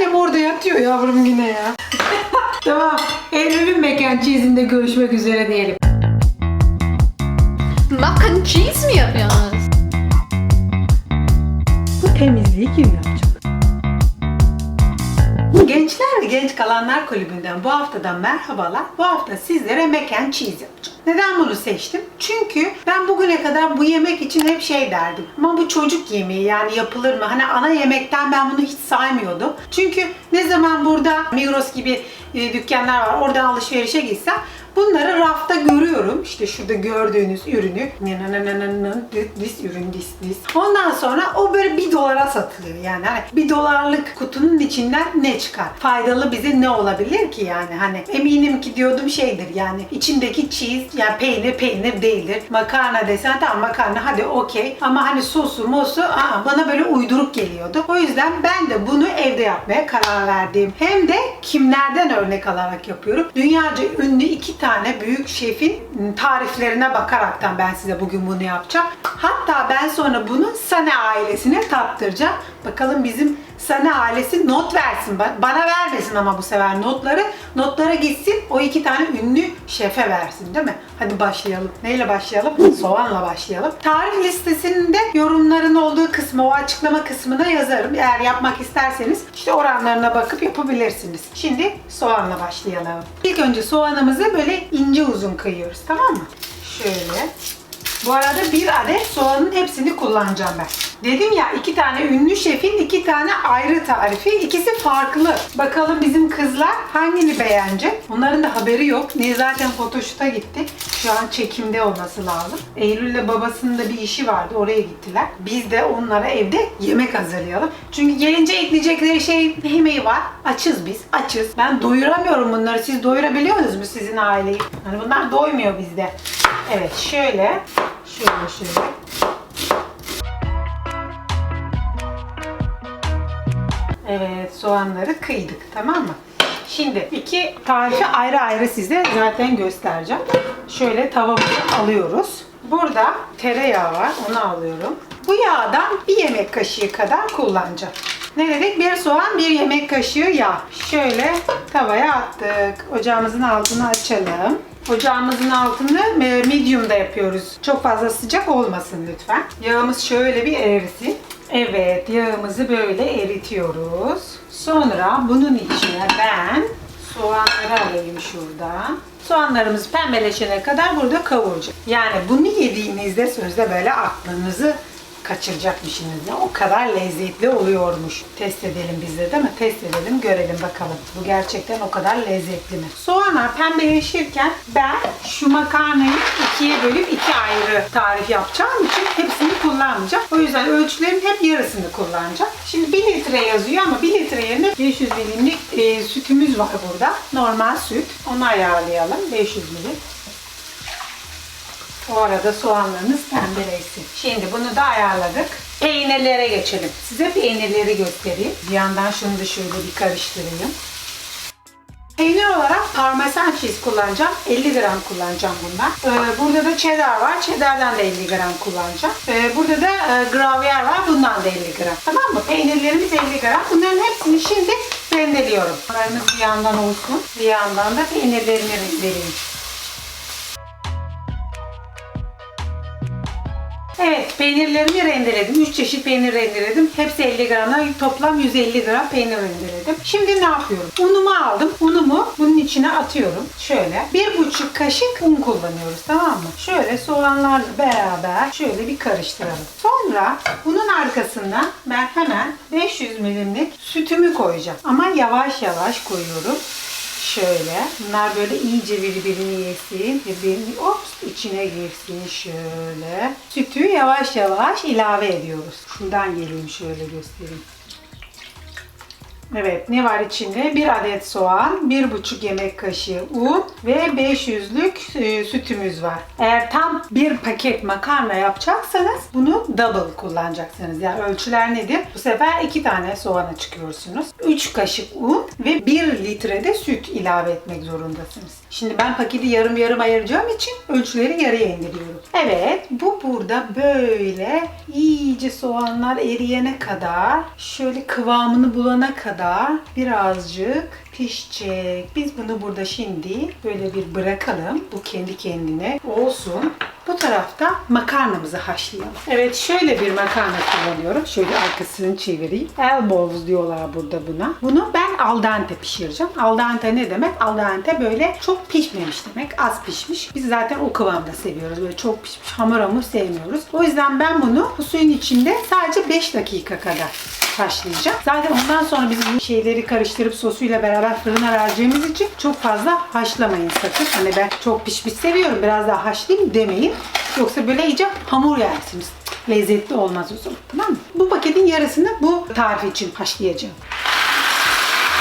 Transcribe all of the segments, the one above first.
Annem orada yatıyor yavrum yine ya. tamam. Eylül'ün mekan cheese'inde görüşmek üzere diyelim. Mac and cheese mi yapıyorsunuz? Bu temizliği kim yapacak? Gençler ve Genç Kalanlar Kulübü'nden bu haftadan merhabalar. Bu hafta sizlere mac and cheese yapacağım. Neden bunu seçtim? Çünkü ben bugüne kadar bu yemek için hep şey derdim. Ama bu çocuk yemeği yani yapılır mı? Hani ana yemekten ben bunu hiç saymıyordum. Çünkü ne zaman burada Migros gibi e, dükkanlar var. Oradan alışverişe gitsem Bunları rafta görüyorum. İşte şurada gördüğünüz ürünü. This ürün, this, this. Ondan sonra o böyle bir dolara satılıyor. Yani hani bir dolarlık kutunun içinden ne çıkar? Faydalı bize ne olabilir ki yani? Hani eminim ki diyordum şeydir yani içindeki cheese yani peynir peynir değildir. Makarna desen tamam makarna hadi okey. Ama hani sosu mosu aa, bana böyle uyduruk geliyordu. O yüzden ben de bunu evde yapmaya karar verdim. Hem de kimlerden örnek alarak yapıyorum. Dünyaca ünlü iki tane büyük şefin tariflerine bakaraktan ben size bugün bunu yapacağım. Hatta ben sonra bunu Sane ailesine tattıracağım. Bakalım bizim Sane ailesi not versin. Ba- Bana vermesin ama bu sefer notları. Notlara gitsin o iki tane ünlü şefe versin değil mi? Hadi başlayalım. Neyle başlayalım? Soğanla başlayalım. Tarif listesinde yorumların olduğu kısmı, o açıklama kısmına yazarım. Eğer yapmak isterseniz işte oranlarına bakıp yapabilirsiniz. Şimdi soğanla başlayalım. İlk önce soğanımızı böyle ince uzun kıyıyoruz tamam mı? Şöyle. Bu arada bir adet soğanın hepsini kullanacağım ben. Dedim ya iki tane ünlü şefin iki tane ayrı tarifi. ikisi farklı. Bakalım bizim kızlar hangini beğenecek? Onların da haberi yok. Ne zaten fotoşuta gitti. Şu an çekimde olması lazım. Eylül'le babasının da bir işi vardı. Oraya gittiler. Biz de onlara evde yemek hazırlayalım. Çünkü gelince ekleyecekleri şey yemeği var. Açız biz. Açız. Ben doyuramıyorum bunları. Siz doyurabiliyor musunuz sizin aileyi? Hani bunlar doymuyor bizde. Evet şöyle. Şöyle şöyle. Evet soğanları kıydık tamam mı? Şimdi iki tarifi ayrı ayrı size zaten göstereceğim. Şöyle tavamızı alıyoruz. Burada tereyağı var onu alıyorum. Bu yağdan bir yemek kaşığı kadar kullanacağım. Ne dedik? Bir soğan, bir yemek kaşığı yağ. Şöyle tavaya attık. Ocağımızın altını açalım. Ocağımızın altını e, medium'da yapıyoruz. Çok fazla sıcak olmasın lütfen. Yağımız şöyle bir erisin. Evet, yağımızı böyle eritiyoruz. Sonra bunun içine ben soğanları alayım şuradan. Soğanlarımız pembeleşene kadar burada kavuracağım. Yani bunu yediğinizde sözde böyle aklınızı kaçıracakmışsınız ya. O kadar lezzetli oluyormuş. Test edelim biz de değil mi? Test edelim, görelim bakalım. Bu gerçekten o kadar lezzetli mi? Soğanlar pembeleşirken ben şu makarnayı ikiye bölüp iki ayrı tarif yapacağım için hepsini kullanmayacağım. O yüzden ölçülerin hep yarısını kullanacağım. Şimdi 1 litre yazıyor ama 1 litre yerine 500 milimlik e, sütümüz var burada. Normal süt. Onu ayarlayalım. 500 milim. O arada soğanlarınız pembeleşsin. Şimdi bunu da ayarladık. Peynirlere geçelim. Size peynirleri göstereyim. Bir yandan şunu da şöyle bir karıştırayım. Peynir olarak parmesan cheese kullanacağım. 50 gram kullanacağım bundan. Ee, burada da cheddar var. Cheddar'dan da 50 gram kullanacağım. Ee, burada da e, gruyere var. Bundan da 50 gram. Tamam mı? Peynirlerimiz 50 gram. Bunların hepsini şimdi rendeliyorum. Bunlarımız bir yandan olsun. Bir yandan da peynirlerimi rendeleyeyim. Evet, peynirlerimi rendeledim. 3 çeşit peynir rendeledim. Hepsi 50 gramla toplam 150 gram peynir rendeledim. Şimdi ne yapıyorum? Unumu aldım. Unumu bunun içine atıyorum. Şöyle. Bir buçuk kaşık un kullanıyoruz tamam mı? Şöyle soğanlarla beraber şöyle bir karıştıralım. Sonra bunun arkasına ben hemen 500 milimlik sütümü koyacağım. Ama yavaş yavaş koyuyorum. Şöyle. Bunlar böyle iyice birbirini yesin. Birbirini ops içine girsin şöyle. Sütü yavaş yavaş ilave ediyoruz. Şuradan geleyim şöyle göstereyim. Evet ne var içinde? Bir adet soğan, bir buçuk yemek kaşığı un ve 500'lük e, sütümüz var. Eğer tam bir paket makarna yapacaksanız bunu double kullanacaksınız. Yani ölçüler nedir? Bu sefer iki tane soğana çıkıyorsunuz. 3 kaşık un ve 1 litre de süt ilave etmek zorundasınız. Şimdi ben paketi yarım yarım ayıracağım için ölçüleri yarıya indiriyorum. Evet bu burada böyle iyice soğanlar eriyene kadar şöyle kıvamını bulana kadar birazcık pişecek. Biz bunu burada şimdi böyle bir bırakalım. Bu kendi kendine olsun. Bu tarafta makarnamızı haşlayalım. Evet şöyle bir makarna kullanıyorum. Şöyle arkasını çevireyim. Elbows diyorlar burada buna. Bunu ben al dente pişireceğim. Al dente ne demek? Al dente böyle çok pişmemiş demek. Az pişmiş. Biz zaten o kıvamda seviyoruz. Böyle çok pişmiş hamur hamur sevmiyoruz. O yüzden ben bunu bu suyun içinde sadece 5 dakika kadar haşlayacağım. Zaten ondan sonra biz bu şeyleri karıştırıp sosuyla beraber fırına vereceğimiz için çok fazla haşlamayın sakın. Hani ben çok pişmiş seviyorum biraz daha haşlayayım demeyin. Yoksa böyle iyice hamur yersiniz. Lezzetli olmaz o zaman. Tamam mı? Bu paketin yarısını bu tarif için haşlayacağım.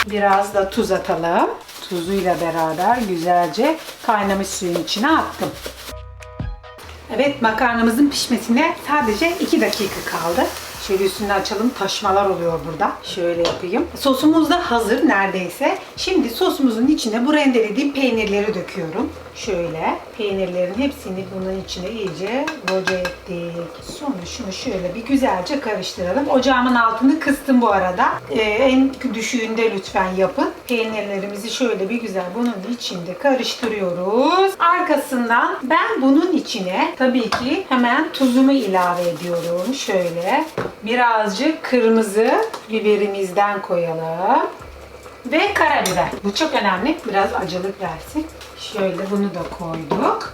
Biraz da tuz atalım. Tuzuyla beraber güzelce kaynamış suyun içine attım. Evet makarnamızın pişmesine sadece 2 dakika kaldı. Şöyle üstünü açalım. Taşmalar oluyor burada. Şöyle yapayım. Sosumuz da hazır neredeyse. Şimdi sosumuzun içine bu rendelediğim peynirleri döküyorum. Şöyle peynirlerin hepsini bunun içine iyice boca ettik. Sonra şunu şöyle bir güzelce karıştıralım. Ocağımın altını kıstım bu arada. Ee, en düşüğünde lütfen yapın. Peynirlerimizi şöyle bir güzel bunun içinde karıştırıyoruz. Arkasından ben bunun içine tabii ki hemen tuzumu ilave ediyorum. Şöyle birazcık kırmızı biberimizden koyalım. Ve karabiber. Bu çok önemli. Biraz acılık versin. Şöyle bunu da koyduk.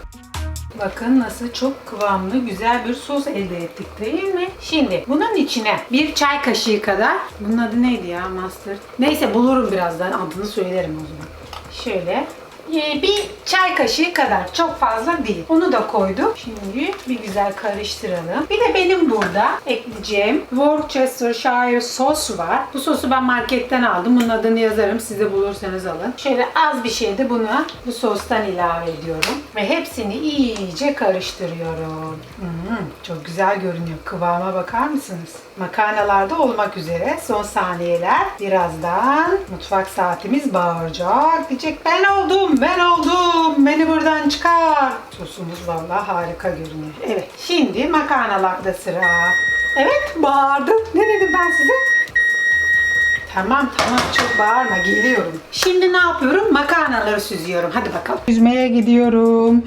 Bakın nasıl çok kıvamlı güzel bir sos elde ettik değil mi? Şimdi bunun içine bir çay kaşığı kadar bunun adı neydi ya mustard? Neyse bulurum birazdan adını söylerim o zaman. Şöyle bir çay kaşığı kadar çok fazla değil. Onu da koydum. Şimdi bir güzel karıştıralım. Bir de benim burada ekleyeceğim Worcestershire sos var. Bu sosu ben marketten aldım. Bunun adını yazarım. Siz de bulursanız alın. Şöyle az bir şey de buna bu sostan ilave ediyorum. Ve hepsini iyice karıştırıyorum. Hmm, çok güzel görünüyor. Kıvama bakar mısınız? Makarnalarda olmak üzere son saniyeler. Birazdan mutfak saatimiz bağıracak. Diyecek ben oldum, ben oldum. Beni buradan çıkar. Sosumuz vallahi harika görünüyor. Evet, şimdi makarnalarda sıra. Evet, bağırdım. Ne dedim ben size? Tamam tamam çok bağırma geliyorum. Şimdi ne yapıyorum? Makarnaları süzüyorum. Hadi bakalım. Süzmeye gidiyorum.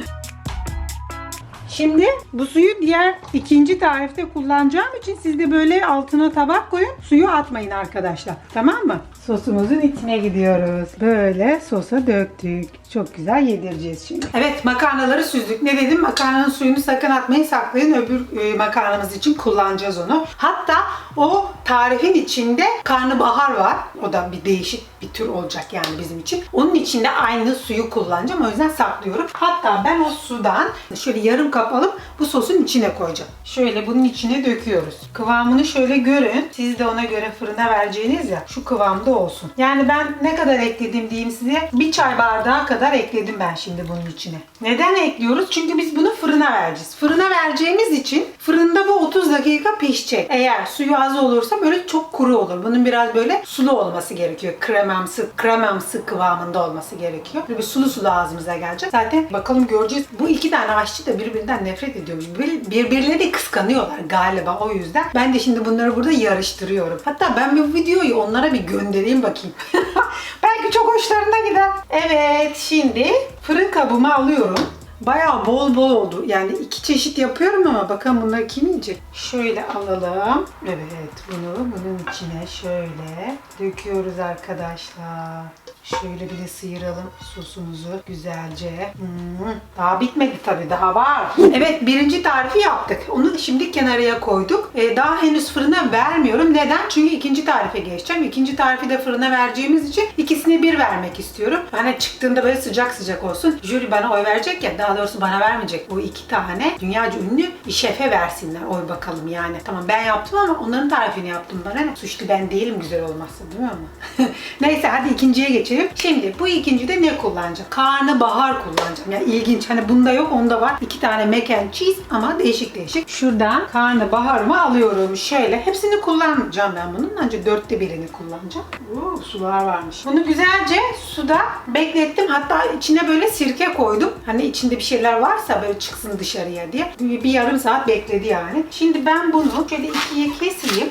Şimdi bu suyu diğer ikinci tarifte kullanacağım için siz de böyle altına tabak koyun. Suyu atmayın arkadaşlar. Tamam mı? Sosumuzun içine gidiyoruz. Böyle sosa döktük. Çok güzel yedireceğiz şimdi. Evet makarnaları süzdük. Ne dedim? Makarnanın suyunu sakın atmayın. Saklayın. Öbür e, makarnamız için kullanacağız onu. Hatta o tarifin içinde karnabahar var. O da bir değişik bir tür olacak yani bizim için. Onun içinde aynı suyu kullanacağım. O yüzden saklıyorum. Hatta ben o sudan şöyle yarım kap alıp bu sosun içine koyacağım. Şöyle bunun içine döküyoruz. Kıvamını şöyle görün. Siz de ona göre fırına vereceğiniz ya şu kıvamda olsun. Yani ben ne kadar ekledim diyeyim size. Bir çay bardağı kadar ekledim ben şimdi bunun içine. Neden ekliyoruz? Çünkü biz bunu fırına vereceğiz. Fırına vereceğimiz için fırında bu 30 dakika pişecek. Eğer suyu az olursa böyle çok kuru olur. Bunun biraz böyle sulu olması gerekiyor. Kremamsı, kremamsı kıvamında olması gerekiyor. Böyle bir sulu sulu ağzımıza gelecek. Zaten bakalım göreceğiz. Bu iki tane aşçı da birbirinden nefret ediyormuş. Bir- Birbirleri kıskanıyorlar galiba o yüzden. Ben de şimdi bunları burada yarıştırıyorum. Hatta ben bu videoyu onlara bir göndereyim bakayım. Belki çok hoşlarına gider. Evet şimdi fırın kabımı alıyorum. Bayağı bol bol oldu. Yani iki çeşit yapıyorum ama bakalım bunları kim yiyecek? Şöyle alalım. Evet bunu bunun içine şöyle döküyoruz arkadaşlar. Şöyle bir de sıyıralım sosumuzu güzelce. Hmm, Daha bitmedi tabii daha var. Evet birinci tarifi yaptık. Onu şimdi kenarıya koyduk. Ee, daha henüz fırına vermiyorum. Neden? Çünkü ikinci tarife geçeceğim. İkinci tarifi de fırına vereceğimiz için ikisini bir vermek istiyorum. Hani çıktığında böyle sıcak sıcak olsun. Jüri bana oy verecek ya daha doğrusu bana vermeyecek. Bu iki tane dünyaca ünlü şefe versinler. Oy bakalım yani. Tamam ben yaptım ama onların tarifini yaptım bana? Suçlu ben değilim güzel olmazsa değil mi ama? Neyse hadi ikinciye geçelim. Şimdi bu ikincide ne kullanacağım? Karnabahar kullanacağım. Yani ilginç. Hani bunda yok onda var. İki tane mac and cheese ama değişik değişik. Şuradan karnabaharımı alıyorum. Şöyle hepsini kullanmayacağım ben bunun. Ancak dörtte birini kullanacağım. Oo, sular varmış. Bunu güzelce suda beklettim. Hatta içine böyle sirke koydum. Hani içinde bir şeyler varsa böyle çıksın dışarıya diye. Bir yarım saat bekledi yani. Şimdi ben bunu şöyle ikiye keseyim.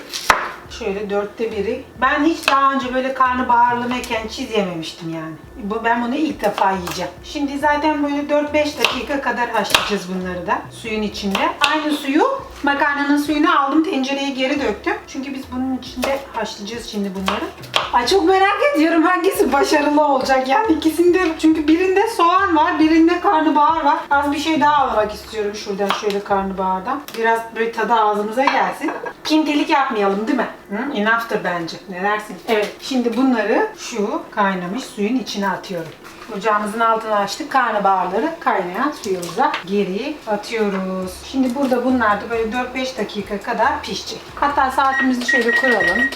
Şöyle dörtte biri. Ben hiç daha önce böyle karnabaharlı mac and cheese yememiştim yani. Bu, ben bunu ilk defa yiyeceğim. Şimdi zaten böyle 4-5 dakika kadar haşlayacağız bunları da suyun içinde. Aynı suyu makarnanın suyunu aldım tencereye geri döktüm. Çünkü biz bunun içinde haşlayacağız şimdi bunları. Ay çok merak ediyorum hangisi başarılı olacak. Yani ikisinde çünkü birinde soğan var, birinde karnabahar var. Az bir şey daha almak istiyorum şuradan şöyle karnabahardan. Biraz böyle tadı ağzımıza gelsin. Pintilik yapmayalım değil mi? Hı? Enough'tır bence. Ne dersin? Evet. Şimdi bunları şu kaynamış suyun içine atıyorum. Ocağımızın altını açtık. Karnabaharları kaynayan suyumuza geri atıyoruz. Şimdi burada bunlar da böyle 4-5 dakika kadar pişecek. Hatta saatimizi şöyle kuralım.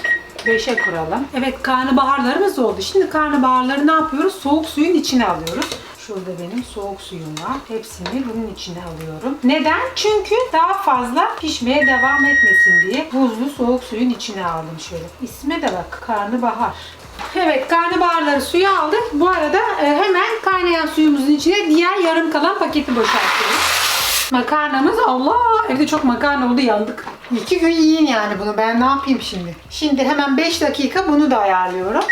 5'e kuralım. Evet karnabaharlarımız oldu. Şimdi karnabaharları ne yapıyoruz? Soğuk suyun içine alıyoruz. Şurada benim soğuk suyum var. Hepsini bunun içine alıyorum. Neden? Çünkü daha fazla pişmeye devam etmesin diye buzlu soğuk suyun içine aldım şöyle. İsme de bak karnabahar. Evet karnabaharları suya aldık. Bu arada e, hemen kaynayan suyumuzun içine diğer yarım kalan paketi boşaltıyoruz. Makarnamız Allah evde çok makarna oldu yandık. İki gün yiyin yani bunu ben ne yapayım şimdi. Şimdi hemen 5 dakika bunu da ayarlıyorum.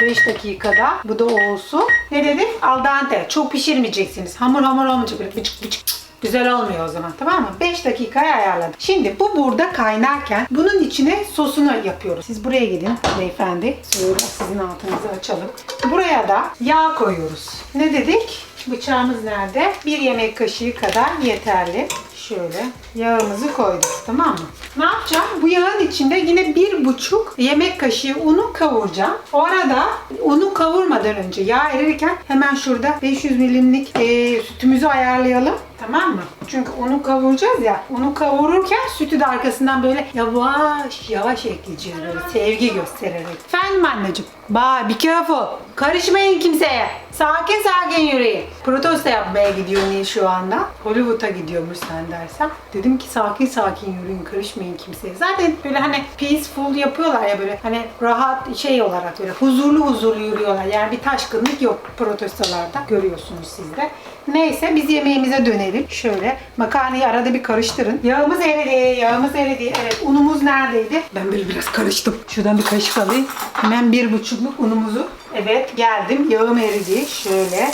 5 dakikada bu da olsun. Ne dedik? Al dente. Çok pişirmeyeceksiniz. Hamur hamur olmayacak. Böyle bıçık bıçık. Güzel olmuyor o zaman tamam mı? 5 dakikaya ayarladım. Şimdi bu burada kaynarken bunun içine sosunu yapıyoruz. Siz buraya gidin beyefendi. Şöyle sizin altınızı açalım. Buraya da yağ koyuyoruz. Ne dedik? Bıçağımız nerede? Bir yemek kaşığı kadar yeterli. Şöyle yağımızı koyduk tamam mı? Ne yapacağım? Bu yağın içinde yine bir buçuk yemek kaşığı unu kavuracağım. O arada unu kavurmadan önce yağ erirken hemen şurada 500 milimlik e, sütümüzü ayarlayalım. Tamam mı? Çünkü unu kavuracağız ya. Unu kavururken sütü de arkasından böyle yavaş yavaş ekleyeceğiz böyle sevgi göstererek. Efendim anneciğim. Bye be careful. Karışmayın kimseye. Sakin sakin yürüyün. Protesto yapmaya gidiyor Nil şu anda. Hollywood'a gidiyormuş sen dersen. Dedim ki sakin sakin yürüyün karışmayın kimseye. Zaten böyle hani peaceful yapıyorlar ya böyle hani rahat şey olarak böyle huzurlu huzurlu yürüyorlar. Yani bir taşkınlık yok protestolarda görüyorsunuz siz de. Neyse biz yemeğimize dönelim. Şöyle makarnayı arada bir karıştırın. Yağımız eridi, yağımız eridi. Evet unumuz neredeydi? Ben böyle biraz karıştım. Şuradan bir kaşık alayım. Hemen bir buçukluk unumuzu. Evet geldim. Yağım eridi. Şöyle.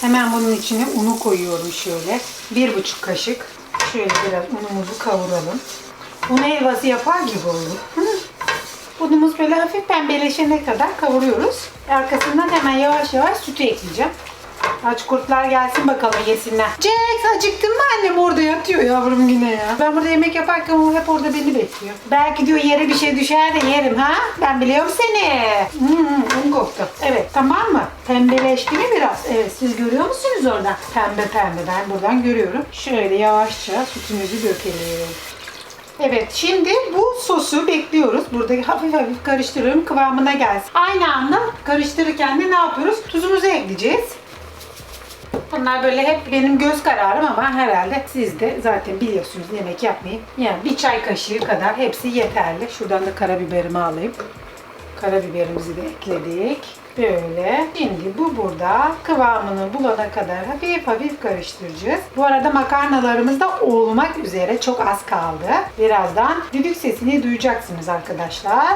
Hemen bunun içine unu koyuyorum şöyle. Bir buçuk kaşık. Şöyle biraz unumuzu kavuralım. Un helvası yapar gibi oldu. Hı. Unumuz böyle hafif pembeleşene kadar kavuruyoruz. Arkasından hemen yavaş yavaş sütü ekleyeceğim. Aç kurtlar gelsin bakalım yesinler. Jax acıktın mı annem orada yatıyor yavrum yine ya. Ben burada yemek yaparken o hep orada beni bekliyor. Belki diyor yere bir şey düşer de yerim ha. Ben biliyorum seni. Hmm, un koktu. Evet tamam mı? Pembeleşti mi biraz? Evet siz görüyor musunuz orada? Pembe pembe ben buradan görüyorum. Şöyle yavaşça sütümüzü dökelim. Evet şimdi bu sosu bekliyoruz. Burada hafif hafif karıştırıyorum kıvamına gelsin. Aynı anda karıştırırken de ne yapıyoruz? Tuzumuzu ekleyeceğiz. Bunlar böyle hep benim göz kararım ama herhalde siz de zaten biliyorsunuz yemek yapmayı. Yani bir çay kaşığı kadar hepsi yeterli. Şuradan da karabiberimi alayım. Karabiberimizi de ekledik. Böyle. Şimdi bu burada kıvamını bulana kadar hafif hafif karıştıracağız. Bu arada makarnalarımız da olmak üzere çok az kaldı. Birazdan düdük sesini duyacaksınız arkadaşlar.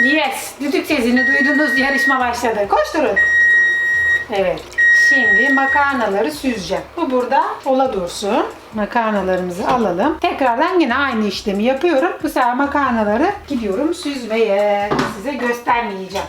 Yes, düdük sesini duydunuz. Yarışma başladı. Koşturun. Evet. Şimdi makarnaları süzeceğim. Bu burada ola dursun. Makarnalarımızı alalım. Tekrardan yine aynı işlemi yapıyorum. Bu sefer makarnaları gidiyorum süzmeye. Size göstermeyeceğim.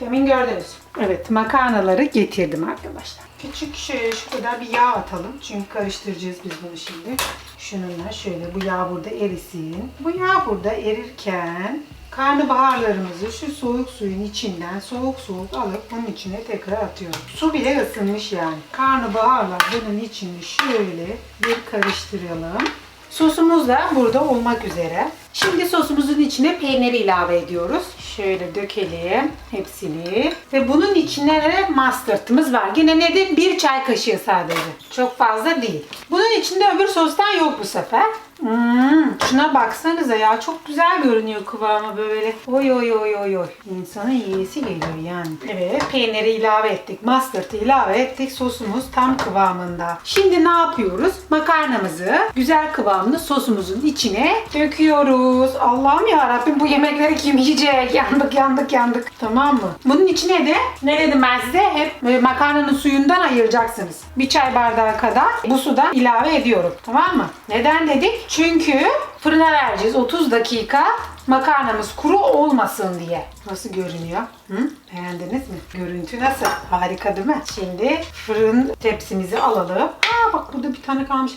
Demin gördünüz. Evet makarnaları getirdim arkadaşlar. Küçük şöyle şu kadar bir yağ atalım. Çünkü karıştıracağız biz bunu şimdi. Şununla şöyle bu yağ burada erisin. Bu yağ burada erirken karnabaharlarımızı şu soğuk suyun içinden soğuk soğuk alıp bunun içine tekrar atıyorum. Su bile ısınmış yani. Karnabaharlar bunun içini şöyle bir karıştıralım. Sosumuz da burada olmak üzere. Şimdi sosumuzun içine peyniri ilave ediyoruz. Şöyle dökelim hepsini. Ve bunun içine de mustard'ımız var. Yine nedir? Bir çay kaşığı sadece. Çok fazla değil. Bunun içinde öbür sostan yok bu sefer. Hmm, şuna baksanıza ya çok güzel görünüyor kıvamı böyle. Oy oy oy oy oy. İnsanın yiyesi geliyor yani. Evet peyniri ilave ettik. Mustard'ı ilave ettik. Sosumuz tam kıvamında. Şimdi ne yapıyoruz? Makarnamızı güzel kıvamlı sosumuzun içine döküyoruz. Allah'ım ya Rabbim bu yemekleri kim yiyecek? Yandık yandık yandık. Tamam mı? Bunun içine de ne dedim ben size? Hep böyle makarnanın suyundan ayıracaksınız. Bir çay bardağı kadar bu sudan ilave ediyorum. Tamam mı? Neden dedik? Çünkü fırına vereceğiz 30 dakika makarnamız kuru olmasın diye. Nasıl görünüyor? Hı? Beğendiniz mi? Görüntü nasıl? Harika değil mi? Şimdi fırın tepsimizi alalım. Aa bak burada bir tane kalmış.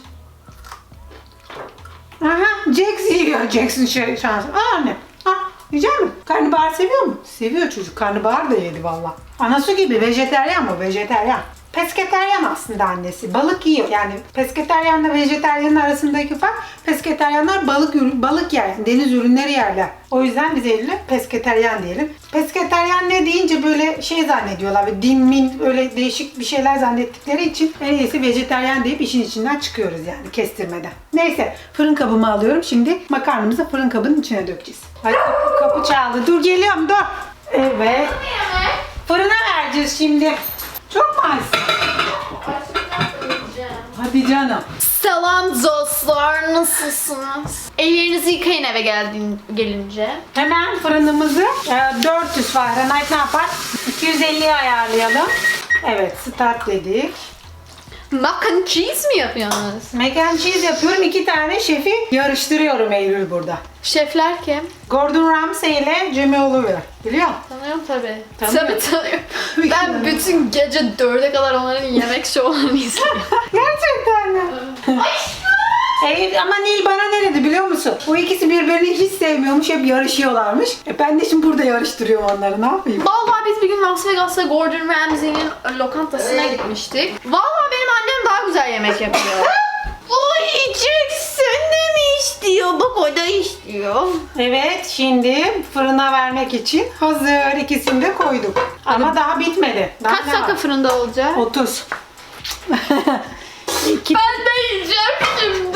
Aha Jax yiyor. Jax'in şey şansı. Aa anne. Ah yiyecek mi? Karnabahar seviyor mu? Seviyor çocuk. Karnabahar da yedi valla. Anası gibi vejeteryan mı? Vejeteryan. Pesketeryan aslında annesi. Balık yiyor. Yani pesketeryanla vejeteryanın arasındaki fark pesketeryanlar balık ürün, balık yer. Yani deniz ürünleri yerler. O yüzden biz Eylül'e pesketeryan diyelim. Pesketeryan ne deyince böyle şey zannediyorlar. Böyle din min öyle değişik bir şeyler zannettikleri için en iyisi vejeteryan deyip işin içinden çıkıyoruz yani kestirmeden. Neyse fırın kabımı alıyorum. Şimdi makarnamızı fırın kabının içine dökeceğiz. Ay kapı, kapı çaldı. Dur geliyorum dur. Evet. Fırına vereceğiz şimdi. Çok mu az? Hadi canım. Selam dostlar nasılsınız? Ellerinizi yıkayın eve geldiğin, gelince. Hemen fırınımızı e, 400 Fahrenheit ne yapar? 250'ye ayarlayalım. Evet start dedik. Mac and cheese mi yapıyorsunuz? Mac and cheese yapıyorum. İki tane şefi yarıştırıyorum Eylül burada. Şefler kim? Gordon Ramsay ile Jamie Oliver. Biliyor musun? Tanıyorum tabii. Tanıyorum. Tabii tanıyorum. ben bütün gece dörde kadar onların yemek şovlarını izliyorum. Gerçekten mi? Evet ama Nil bana ne dedi biliyor musun? Bu ikisi birbirini hiç sevmiyormuş, hep yarışıyorlarmış. E ben de şimdi burada yarıştırıyorum onları, ne yapayım? Vallahi biz bir gün Las Vegas'ta Gordon Ramsay'nin lokantasına gitmiştik. Vallahi benim annem daha güzel yemek yapıyor. o yiyeceksin de mi istiyor? Bak o da istiyor. Evet, şimdi fırına vermek için hazır. İkisini de koyduk. Ama daha bitmedi. Daha Kaç ne dakika var? fırında olacak? 30. İki... Ben de yiyeceğim şimdi.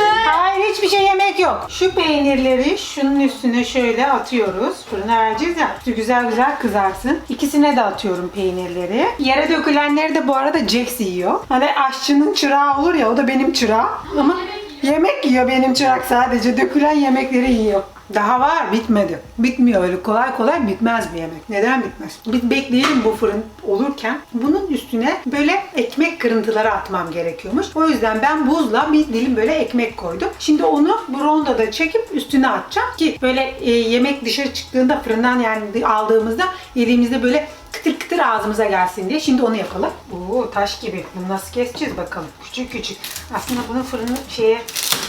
Hiçbir şey yemek yok. Şu peynirleri şunun üstüne şöyle atıyoruz. Fırına vereceğiz ya. Şu güzel güzel kızarsın. İkisine de atıyorum peynirleri. Yere dökülenleri de bu arada Jax yiyor. Hani aşçının çırağı olur ya o da benim çırağım. Ama yemek yiyor benim çırak sadece. Dökülen yemekleri yiyor. Daha var bitmedi. Bitmiyor öyle kolay kolay bitmez bir yemek. Neden bitmez? Biz bekleyelim bu fırın olurken bunun üstüne böyle ekmek kırıntıları atmam gerekiyormuş. O yüzden ben buzla bir dilim böyle ekmek koydum. Şimdi onu bu rondoda çekip üstüne atacağım ki böyle e, yemek dışarı çıktığında fırından yani aldığımızda yediğimizde böyle kıtır kıtır ağzımıza gelsin diye. Şimdi onu yapalım. Oo taş gibi. Bunu nasıl keseceğiz bakalım. Küçük küçük. Aslında bunu fırını şeye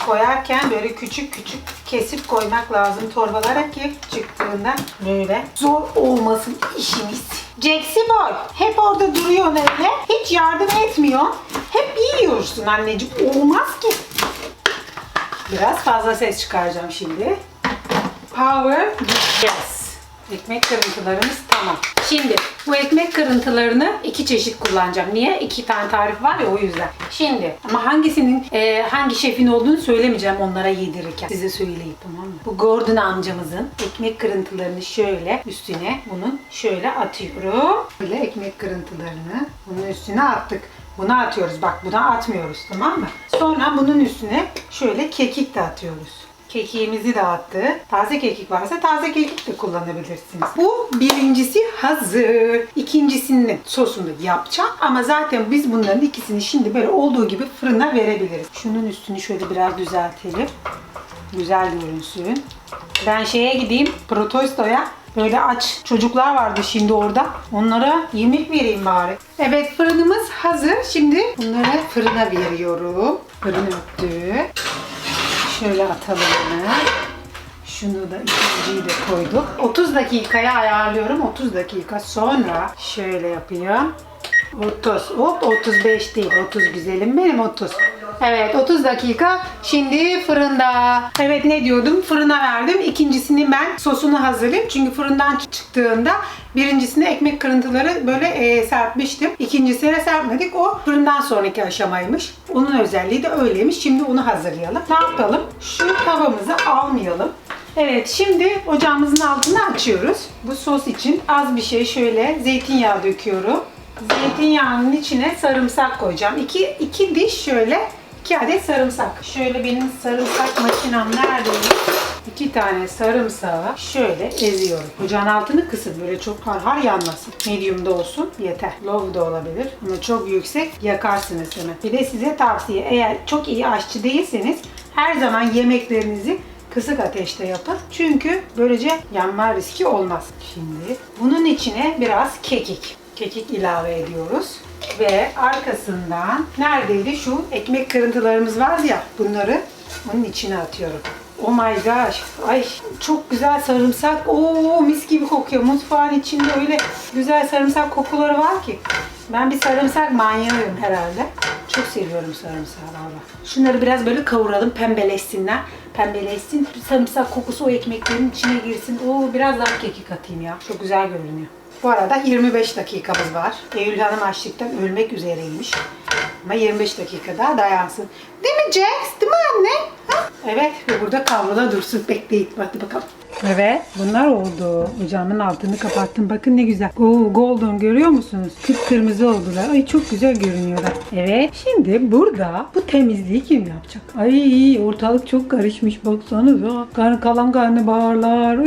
koyarken böyle küçük küçük kesip koymak lazım torbalara ki çıktığında böyle zor olmasın işimiz. Jaxi boy hep orada duruyor öyle. Hiç yardım etmiyor. Hep yiyorsun anneciğim. Olmaz ki. Biraz fazla ses çıkaracağım şimdi. Power yes. Ekmek kırıntılarımız tamam. Şimdi bu ekmek kırıntılarını iki çeşit kullanacağım. Niye? İki tane tarif var ya o yüzden. Şimdi ama hangisinin e, hangi şefin olduğunu söylemeyeceğim onlara yedirirken. Size söyleyeyim tamam mı? Bu Gordon amcamızın ekmek kırıntılarını şöyle üstüne bunun şöyle atıyorum. Böyle ekmek kırıntılarını bunun üstüne attık. Bunu atıyoruz. Bak buna atmıyoruz tamam mı? Sonra bunun üstüne şöyle kekik de atıyoruz. Kekiğimizi de attı. Taze kekik varsa taze kekik de kullanabilirsiniz. Bu birincisi hazır. İkincisinin sosunu yapacağım. Ama zaten biz bunların ikisini şimdi böyle olduğu gibi fırına verebiliriz. Şunun üstünü şöyle biraz düzeltelim. Güzel görünsün. Ben şeye gideyim Protosto'ya. Böyle aç çocuklar vardı şimdi orada. Onlara yemek vereyim bari. Evet fırınımız hazır. Şimdi bunları fırına veriyorum. Fırın öttü. Şöyle atalım hemen. Şunu da ikinciyi de koyduk. 30 dakikaya ayarlıyorum. 30 dakika sonra şöyle yapayım. 30. Hop 35 değil. 30 güzelim benim 30. Evet 30 dakika. Şimdi fırında. Evet ne diyordum? Fırına verdim. İkincisini ben sosunu hazırlayayım. Çünkü fırından çıktığında birincisine ekmek kırıntıları böyle e, serpmiştim. İkincisine serpmedik. O fırından sonraki aşamaymış. Onun özelliği de öyleymiş. Şimdi onu hazırlayalım. Ne yapalım? Şu tavamızı almayalım. Evet şimdi ocağımızın altını açıyoruz. Bu sos için az bir şey şöyle zeytinyağı döküyorum. Zeytinyağının içine sarımsak koyacağım. İki, iki diş şöyle iki adet sarımsak. Şöyle benim sarımsak makinem neredeydi? İki tane sarımsağı şöyle eziyorum. Ocağın altını kısın böyle çok har har yanmasın. Medium'da olsun yeter. Low da olabilir ama çok yüksek yakarsınız hemen. Bir de size tavsiye eğer çok iyi aşçı değilseniz her zaman yemeklerinizi kısık ateşte yapın. Çünkü böylece yanma riski olmaz. Şimdi bunun içine biraz kekik. Kekik ilave ediyoruz. Ve arkasından neredeydi şu ekmek kırıntılarımız var ya bunları onun içine atıyorum. Oh my gosh. Ay çok güzel sarımsak. Oo mis gibi kokuyor. Mutfağın içinde öyle güzel sarımsak kokuları var ki. Ben bir sarımsak manyağıyım herhalde. Çok seviyorum sarımsağı valla. Şunları biraz böyle kavuralım pembeleşsinler. Pembeleşsin. Sarımsak kokusu o ekmeklerin içine girsin. Oo biraz daha kekik atayım ya. Çok güzel görünüyor. Bu arada 25 dakikamız var. Eylül Hanım açlıktan ölmek üzereymiş. Ama 25 dakika daha dayansın. Değil mi Jax? Değil mi anne? Ha? Evet ve burada kavrula dursun. Bekleyin. Hadi bakalım. Evet bunlar oldu. Ocağımın altını kapattım. Bakın ne güzel. Oo, golden görüyor musunuz? Kıpkırmızı oldular. Ay çok güzel görünüyorlar. Evet. Şimdi burada bu temizliği kim yapacak? Ay ortalık çok karışmış baksanıza. Kar, kalan karnabaharlar.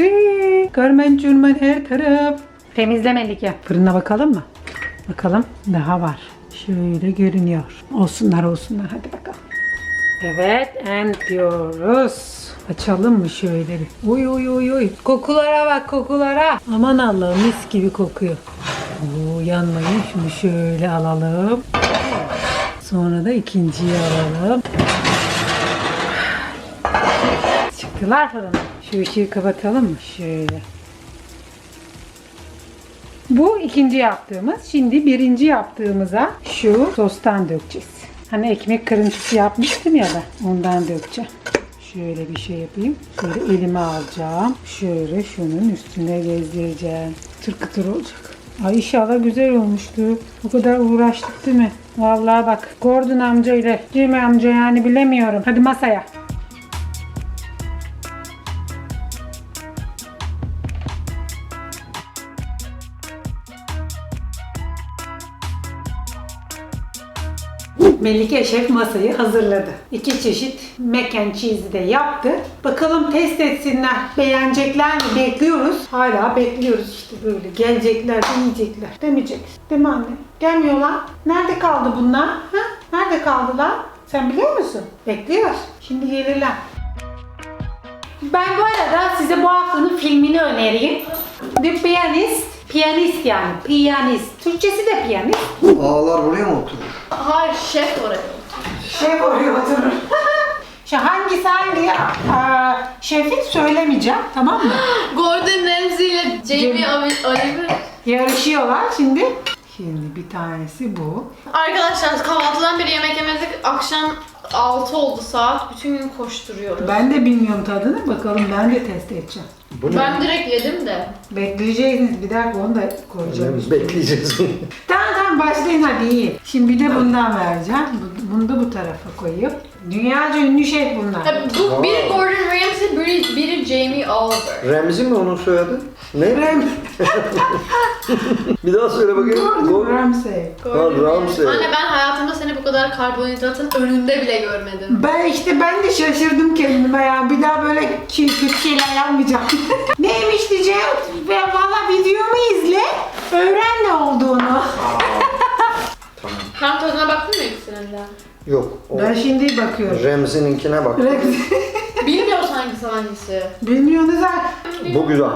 Karmen çürmen her taraf. Temizlemelik ya. Fırına bakalım mı? Bakalım. Daha var. Şöyle görünüyor. Olsunlar olsunlar. Hadi bakalım. Evet, and diyoruz. Açalım mı şöyle bir? Uy uy uy uy. Kokulara bak kokulara. Aman Allah'ım mis gibi kokuyor. Oo, yanmayın. Şunu şöyle alalım. Sonra da ikinciyi alalım. Çıktılar fırına. Şu ışığı kapatalım mı? Şöyle. Bu ikinci yaptığımız. Şimdi birinci yaptığımıza şu sostan dökeceğiz. Hani ekmek kırıntısı yapmıştım ya da ondan dökeceğim. Şöyle bir şey yapayım. Şöyle elime alacağım. Şöyle şunun üstüne gezdireceğim. Kıtır kıtır olacak. Ay inşallah güzel olmuştu. O kadar uğraştık değil mi? Vallahi bak Gordon amca ile Jimmy amca yani bilemiyorum. Hadi masaya. Melike Şef masayı hazırladı. İki çeşit mac and cheese'i de yaptı. Bakalım test etsinler. Beğenecekler mi? Bekliyoruz. Hala bekliyoruz işte böyle. Gelecekler, yiyecekler. Demeyecek. Değil mi anne? Gelmiyorlar. Nerede kaldı bunlar? Ha? Nerede kaldılar? Sen biliyor musun? Bekliyoruz. Şimdi gelirler. Ben bu arada size bu haftanın filmini önereyim. The Pianist. Piyanist yani. Piyanist. Türkçesi de piyanist. Ağlar buraya mı oturur? Hayır şef oraya. Şey oraya oturur. Şimdi hangisi hangi aa, şefin söylemeyeceğim tamam mı? Gordon Ramsay ile Jamie Oliver. Yarışıyorlar şimdi. Şimdi bir tanesi bu. Arkadaşlar kahvaltıdan beri yemek yemedik. Akşam 6 oldu saat. Bütün gün koşturuyoruz. Ben de bilmiyorum tadını. Bakalım ben de test edeceğim. Bu ne? Ben direkt yedim de. Bekleyeceksiniz. Bir dakika onu da koyacağım. Bekleyeceğiz. Tamam tamam başlayın hadi iyi. Şimdi bir de bundan vereceğim. Bu- Bunu da bu tarafa koyup. Dünyaca ünlü şef bunlar. Ya bu biri Gordon Ramsay, biri, biri Jamie Oliver. Remzi mi onun soyadı? Ne? Rem- Bir daha söyle bakayım. Gordon Gordon. Ramsay. Gordon Ramsay. Anne ben hayatımda seni bu kadar karbonhidratın önünde bile görmedim. Ben işte ben de şaşırdım kendime ya. Bir daha böyle kötü şeyler yapmayacağım. Neymiş diyeceğim. Ve valla videomu izle. Öğren ne olduğunu. Tamam. Hem tadına baktın mı ikisinin de? Yok. O Ben şimdi bakıyorum. Remzi'ninkine bak. Bilmiyoruz hangisi hangisi. Bilmiyorsunuz ha. Bu güzel.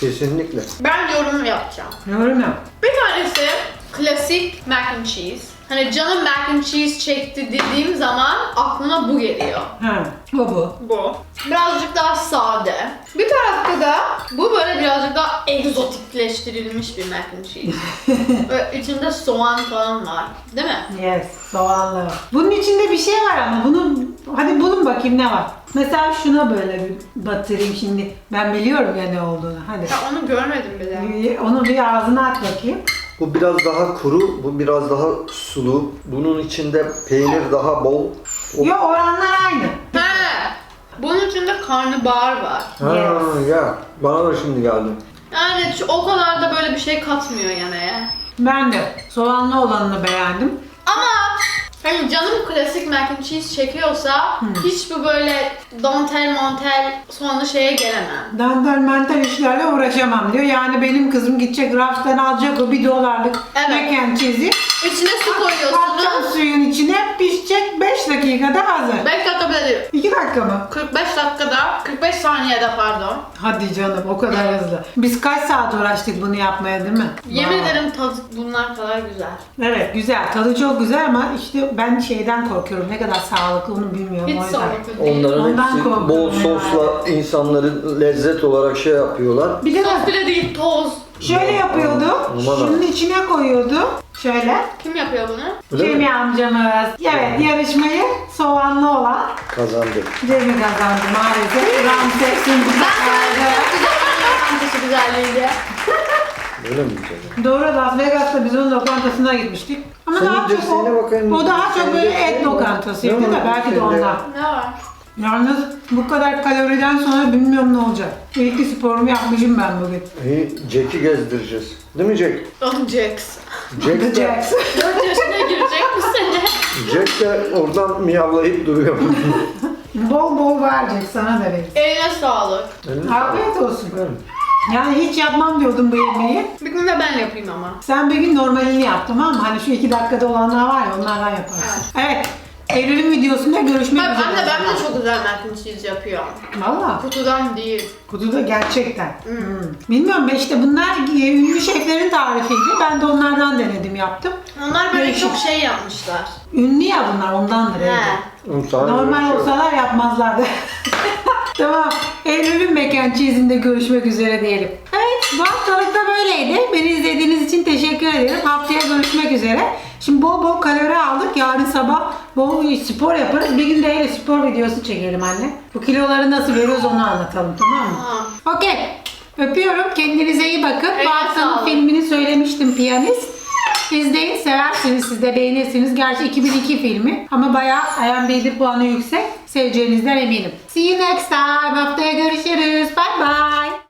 Kesinlikle. Ben yorum yapacağım. Yorum yap. Bir tanesi klasik mac and cheese. Hani canım mac and cheese çekti dediğim zaman aklıma bu geliyor. Ha, o bu. Bu. Birazcık daha sade. Bir tarafta da bu böyle birazcık daha egzotikleştirilmiş bir mac and cheese. Böyle içinde soğan falan var. Değil mi? Yes, soğanlı. Bunun içinde bir şey var ama bunu hadi bulun bakayım ne var. Mesela şuna böyle bir batırayım şimdi. Ben biliyorum ya ne olduğunu. Hadi. Ya onu görmedim bile. Onu bir ağzına at bakayım. Bu biraz daha kuru, bu biraz daha sulu. Bunun içinde peynir daha bol. O- Yo oranlar aynı. He. Bunun içinde karnabahar var. Ha ya, bana da şimdi geldi. Yani şu- o kadar da böyle bir şey katmıyor yemeğe. Ben de soğanlı olanını beğendim. Ama hani canım klasik mac and cheese çekiyorsa hiç bu böyle dantel mantel soğanlı şeye gelemem. Dantel mental işlerle uğraşamam diyor. Yani benim kızım gidecek raftan alacak o bir dolarlık Evet. mac and cheese'i. İçine su Atacak koyuyorsunuz. suyun içine pişecek 5 dakikada hazır. 5 dakika bile değil. 2 dakika mı? 45 dakikada, 45 saniyede pardon. Hadi canım o kadar hızlı. Biz kaç saat uğraştık bunu yapmaya değil mi? Yemin Vay. ederim tadı bunlar kadar güzel. Evet güzel. Tadı çok güzel ama işte ben şeyden korkuyorum. Ne kadar sağlıklı onu bilmiyorum Hiç o yüzden. sağlıklı değil. Onların Ondan hepsi korkuyorum bol yani. sosla insanları lezzet olarak şey yapıyorlar. Bir de Sos bile değil, toz. şöyle yapıyordu. Aman Şunun içine koyuyordu. Şöyle. Kim yapıyor bunu? Öyle mi? Cemil amcamız. Evet yarışmayı soğanlı olan Kazandı. Cemil kazandı maalesef. Ramses'in bu Ben sefer de- Lokantası güzelliğiyle. Öyle mi? Doğru Las Vegas'ta biz onun lokantasına gitmiştik. Ama Senin daha çok dirseğine o, bakayım. o daha çok böyle et Dirseğine lokantasıydı bak. da belki de Senin- ondan. Ne var? Yalnız bu kadar kaloriden sonra bilmiyorum ne olacak. İyi ki sporumu yapmışım ben bugün. İyi, Jack'i gezdireceğiz. Değil mi Jack? Oğlum Jax. Jack de, Jax. yaşına girecek bu sene. Jack de oradan miyavlayıp duruyor. bol bol verecek sana da verir. Eline sağlık. Afiyet olsun. Yani hiç yapmam diyordum bu yemeği. Bir gün de ben yapayım ama. Sen bir gün normalini yap tamam mı? Hani şu iki dakikada olanlar var ya onlardan yaparsın. Evet. Eylül'ün videosunda görüşmek Bak üzere. anne ben de çok güzel mac and cheese yapıyorum. Valla. Kutudan değil. Kutuda gerçekten. Hmm. Bilmiyorum ben işte bunlar ünlü şeflerin tarifiydi. Ben de onlardan denedim yaptım. Onlar böyle Değişik. çok şey yapmışlar. Ünlü ya bunlar ondandır. He. evde. Normal olsalar yapmazlardı. tamam. Eylül'ün mekan cheese'inde görüşmek üzere diyelim. Evet bu haftalık da böyleydi. Beni izlediğiniz için teşekkür ederim. Haftaya görüşmek üzere. Şimdi bol bol kalori aldık. Yarın sabah bol spor yaparız. Bir gün de öyle spor videosu çekelim anne. Bu kiloları nasıl veriyoruz onu anlatalım tamam mı? Okey. Öpüyorum. Kendinize iyi bakın. Eline Bu haftanın filmini söylemiştim piyanist. İzleyin, seversiniz, siz de beğenirsiniz. Gerçi 2002 filmi ama bayağı IMDb puanı yüksek. Seveceğinizden eminim. See you next time. Haftaya görüşürüz. Bye bye.